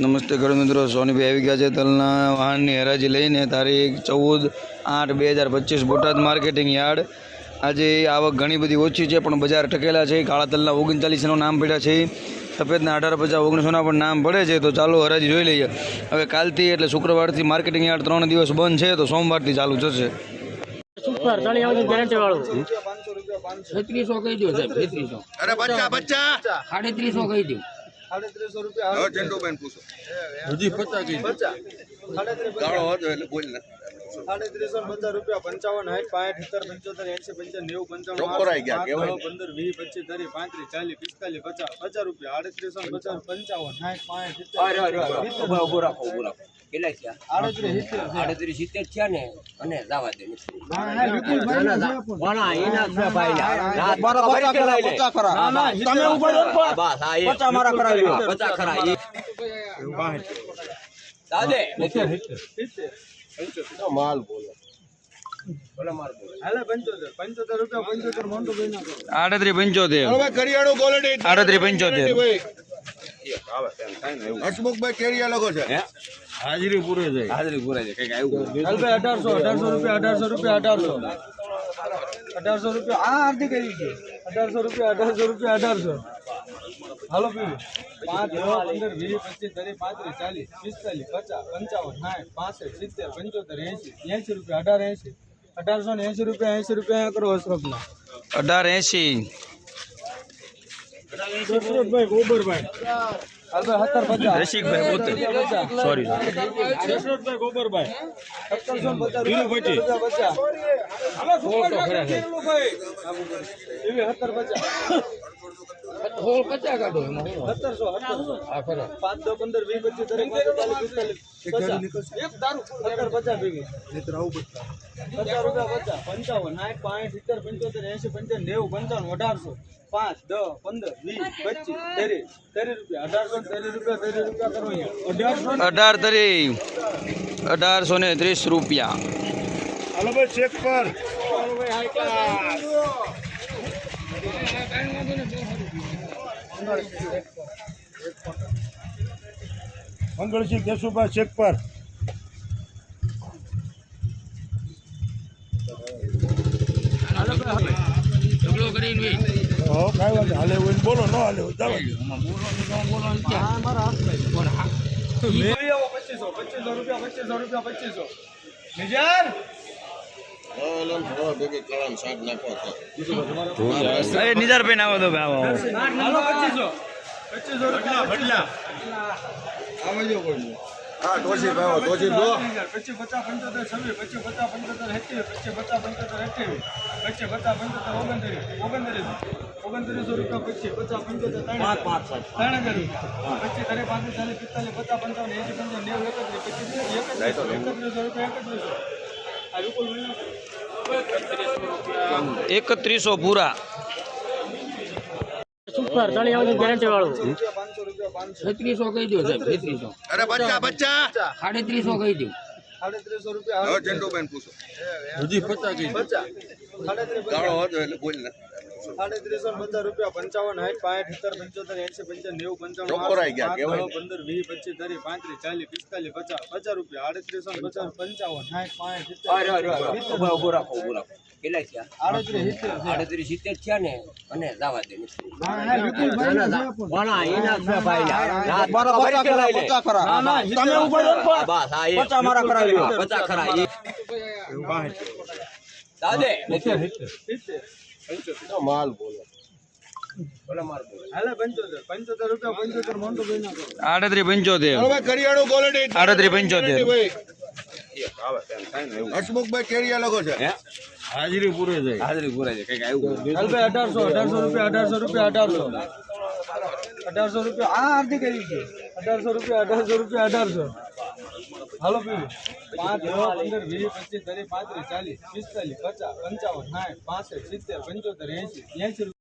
નમસ્તે ખેડૂત મિત્રો સોનીભાઈ આવી ગયા છે તલના વાહનની હરાજી લઈને તારીખ ચૌદ આઠ બે હજાર પચીસ બોટાદ માર્કેટિંગ યાર્ડ. આજે આવક ઘણી બધી ઓછી છે પણ બજાર ટકેલા છે. કાળા તલના ઓગણચાલીસનું નામ પડ્યા છે. સફેદના અઢાર પચાસ ઓગણીસોના પણ નામ પડે છે. તો ચાલો હરાજી જોઈ લઈએ. હવે કાલથી એટલે શુક્રવારથી માર્કેટિંગ યાર્ડ ત્રણ દિવસ બંધ છે તો સોમવારથી ચાલુ થશે. સુપર તળી ગેરંટી વાળું. છત્રીસો કહી દો સાહેબ છત્રીસો. અરે બચ્ચા બચ્ચા! સાડત્રીસો કહી દો હવે ચંડુબેન પૂછો. હજી પચાસ પચાસ. દો ગાળો હતો એટલે બોલ ને સાડત્રીસો પચાસ રૂપિયા પંચાવન સાઠ પાંઠ સિત્તેર પંચોતેર એંશી પંચાવન નેવું પંચાવન પંદર વીસ પચીસ ત્રીસ પાંત્રીસ ચાલીસ પિસ્તાલીસ પચાસ પચાસ રૂપિયા આડત્રીસો પચાસ પંચાવન સાઠ પાંઠ સિત્તેર પચાસ ખરા દાદે માલ બોલો. બોલો. પંચોતેર. પંચોતેર પંચોતેર હસમુખભાઈ કેરિયા લખો છે. હાજરી પૂરે છે. હાજરી પૂરે છે કંઈક આવ્યું અઢારસો અઢારસો રૂપિયા અઢારસો રૂપિયા અઢારસો. અઢારસો રૂપિયા આ આરતી કરી છે અઢારસો રૂપિયા અઢારસો રૂપિયા અઢારસો. હાલો પીવું પાંચ દસ પંદર વીસ પચીસ ત્રીસ પાંત્રીસ ચાલીસ પિસ્તાલીસ પચાસ પંચાવન સાઠ પાસઠ સિત્તેર પંચોતેર એંશી એંશી રૂપિયા અઢાર એંશી અઢારસો ને એંશી રૂપિયા એંશી રૂપિયા કરો અશરફના અઢાર એંશી દશરથભાઈ ગોબરભાઈ હાલ ભાઈ સત્તર પચાસ રસિકભાઈ બોતેર સોરી ગોબરભાઈ પચાસ કાઢો એમાં સત્તરસો હા ખરો પાંચ દસ પંદર વીસ પચીસ પિસ્તાલીસ પચાસ રૂપિયા પચાસ પંચાવન સાઠ પાંઠ સિત્તેર પંચોતેર એંશી પંચાવન નેવું પંચાવન અઢારસો પાંચ દસ પંદર વીસ પચીસ ત્રીસ ત્રીસ રૂપિયા અઢારસો ત્રીસ રૂપિયા ત્રીસ રૂપિયા કરો અઢારસો અઢાર તરી, અઢારસો ને ત્રીસ રૂપિયા. હાલો ભાઈ ચેક પર મંગળસિંહ કેશુભાઈ ચેક પર ઢગલો કરીને હો કાંઈ વાંધો હાલે હોય ને બોલો ન હાલે હોય ચાલો પચીસો પચીસો રૂપિયા પચીસો રૂપિયા પચીસો. નિજાર અરે નિજારભાઈ ભાઈ આવો તો હા તોશી ભાઈ તોશી જો પચીસ પચાસ પંચોતેર છવ્વીસ પચીસ પચાસ પંચોતેર એકવીસ પચીસ પચાસ પંચોતેર અઠ્યાવીસ પચીસ પચાસ પંચોતેર ઓગણત્રીસ ઓગણત્રીસ રૂપિયા પચીસ પચાસ પંચોતેર ત્રણ ત્રણ હજાર રૂપિયા પચીસ ત્રણ પાંત્રીસ ચાલીસ પિસ્તાલીસ પચાસ પંચાવન એસી પંચાવન નેવું એકત્રીસ પચીસ એકત્રીસો એકત્રીસો રૂપિયા એકત્રીસો એકત્રીસો પૂરા સુપર તળી આવતી ગેરંટી વાળું? છત્રીસો કહી દો સાહેબ છત્રીસો. અરે બચ્ચા બચ્ચા! સાડત્રીસો કહી દો સાડત્રીસો રૂપિયા હવે પૂછો. હજી પચાસ કહી દો પચાસ સાડત્રીસ ગાળો હતો એટલે બોલ ને. સાડત્રીસો પચાસ રૂપિયા પંચાવન સાઠ પાંઠ સત્તર પંચોતેર એંશી પંચાવન નેવું પંચાવન પંદર વીસ પચીસ ત્રીસ પાંત્રીસ ચાલીસ પિસ્તાલીસ પચાસ પચાસ રૂપિયા આડત્રીસો પચાસ પંચાવન સાઠ પાંઠ આડત્રીસ સિત્તેર થયા. ને અને જવા દે તમે ઉપર બસ હા એ. પચાસ કરાવી પચાસ ખરા એ દાદે માલ બોલો. હાલે પંચોતેર. રૂપિયા પંચોતેર હસમુખભાઈ કેરિયા લખો છે. હાજરી પૂરે છે હાજરી પૂરે છે કંઈક આવ્યું અઢારસો અઢારસો રૂપિયા અઢારસો રૂપિયા અઢારસો. અઢારસો રૂપિયા આ આરતી કરી છે. અઢારસો રૂપિયા અઢારસો રૂપિયા અઢારસો. હાલો પીવું. પાંચ દસ પંદર વીસ પચીસ ત્રીસ પાંત્રીસ ચાલીસ પિસ્તાલીસ પચાસ પંચાવન સાઠ પાસઠ સિત્તેર પંચોતેર એસી એંશી